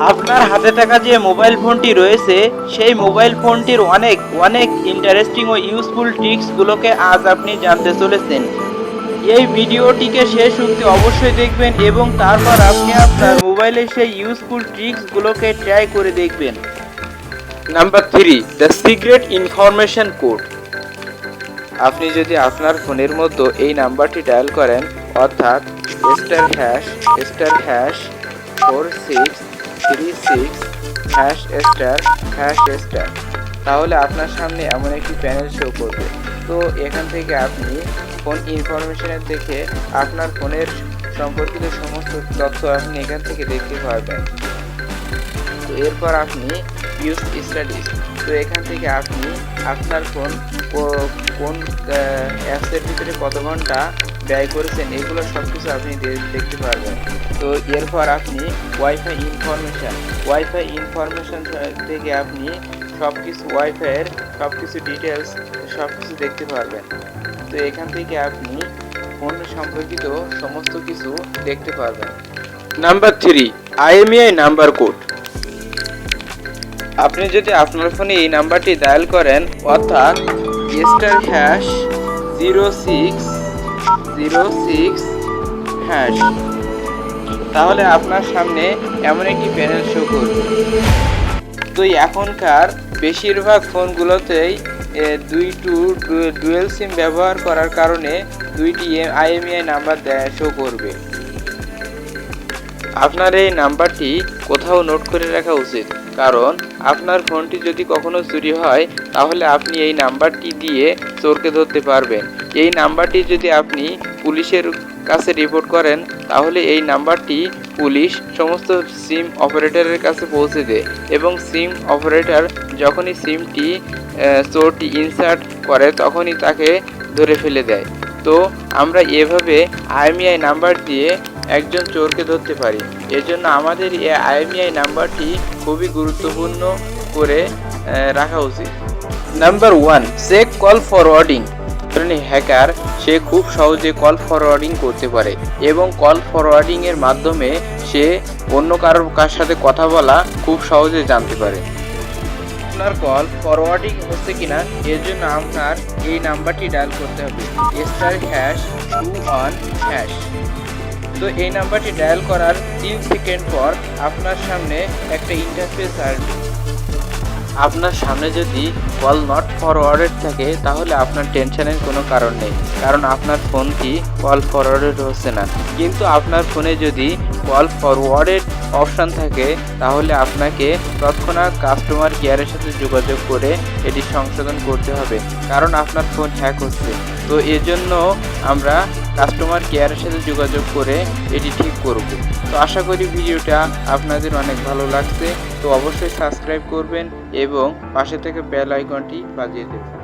আপনার হাতে থাকা যে মোবাইল ফোনটি রয়েছে, সেই মোবাইল ফোনটির অনেক অনেক ইন্টারেস্টিং ও ইউজফুল ট্রিক্সগুলোকে আজ আপনি জানতে চলেছেন। এই ভিডিওটিকে শেষ অবধি অবশ্যই দেখবেন এবং তারপর আপনি আপনার মোবাইলে সেই ইউজফুল ট্রিক্সগুলোকে ট্রাই করে দেখবেন। Number three the secret information code আপনি যদি আপনার ফোনের মধ্যে এই নাম্বারটি ডায়াল করেন, অর্থাৎ star hash star hash four six three six hash star hash star তাহলে আপনার সামনে এমন একটি প্যানেল শো করবে। তো এখান থেকে আপনি ফোন ইনফরমেশনের দেখে আপনার ফোনের সম্পর্কিত সমস্ত তথ্য আপনি এখান থেকে দেখতে পারবেন। তো এরপর আপনি ইউজ স্টাডিজ তো এখান থেকে আপনি আপনার ফোন কোন অ্যাপসের ভিতরে কত ঘণ্টা ব্যয় করেছেন এগুলো সব কিছু আপনি দেখতে পারবেন। তো এরপর আপনি ওয়াইফাই ইনফরমেশান ওয়াইফাই ইনফরমেশান থেকে আপনি সব কিছু ওয়াইফাইয়ের সব কিছু ডিটেলস সব কিছু দেখতে পারবেন। তো এখান থেকে আপনি ফোন সম্পর্কিত সমস্ত কিছু দেখতে পারবেন। Number three IMEI number code আপনি যদি আপনার ফোনে এই নাম্বারটি ডায়াল করেন অর্থাৎ star hash zero six zero six hash তাহলে আপনার সামনে এমন একটি প্যানেল শো করবে। তো এখনকার বেশিরভাগ ফোনগুলোতেই দুই টু ডুয়েল সিম ব্যবহার করার কারণে দুইটি আইএমইআই নাম্বার শো করবে। আপনার এই নাম্বারটি কোথাও নোট করে রাখা উচিত। কারণ আপনার ফোনটি যদি কখনো চুরি হয়, তাহলে আপনি এই নাম্বারটি দিয়ে চোরকে ধরতে পারবেন। এই নাম্বারটি যদি আপনি পুলিশের কাছে রিপোর্ট করেন, তাহলে এই নাম্বারটি পুলিশ সমস্ত সিম অপারেটরের কাছে পৌঁছে দেয় এবং সিম অপারেটর যখনই সিমটি চোরটি ইনসার্ট করে, তখনই তাকে ধরে ফেলে দেয়। তো আমরা এভাবে আইএমইআই নাম্বার দিয়ে একজন চোরকে ধরতে পারি। এজন্য আমাদের এই আইএমইআই নাম্বারটি খুবই গুরুত্বপূর্ণ করে রাখা উচিত। Number one check call forwarding ধরনের হ্যাকার, সে খুব সহজে কল ফরওয়ার্ডিং করতে পারে এবং কল ফরওয়ার্ডিং এর মাধ্যমে সে অন্য কারোর কার সাথে কথা বলা খুব সহজে জানতে পারে। আপনার কল ফরওয়ার্ডিং হচ্ছে কিনা এর জন্য আপনার এই নাম্বারটি ডায়াল করতে হবে। Star hash two one hash তো এই নাম্বারটি ডায়াল করার তিন সেকেন্ড পর আপনার সামনে একটা ইন্টারফেস আসবে। আপনার সামনে যদি কল নট ফরওয়ার্ডেড থাকে, তাহলে আপনার টেনশনের কোনো কারণ নেই। কারণ আপনার ফোনটি কল ফরওয়ার্ডেড হচ্ছে না। কিন্তু আপনার ফোনে যদি কল ফরওয়ার্ডেড অপশান থাকে, তাহলে আপনাকে তৎক্ষণাৎ কাস্টমার কেয়ারের সাথে যোগাযোগ করে এটি সংশোধন করতে হবে। কারণ আপনার ফোন হ্যাক হচ্ছে। তো এজন্য আমরা কাস্টমার কেয়ারের সাথে যোগাযোগ করে এটি ঠিক করব। তো আশা করি ভিডিওটা আপনাদের অনেক ভালো লাগছে। তো অবশ্যই সাবস্ক্রাইব করবেন এবং পাশে থেকে বেল আইকনটি বাজিয়ে দেবেন।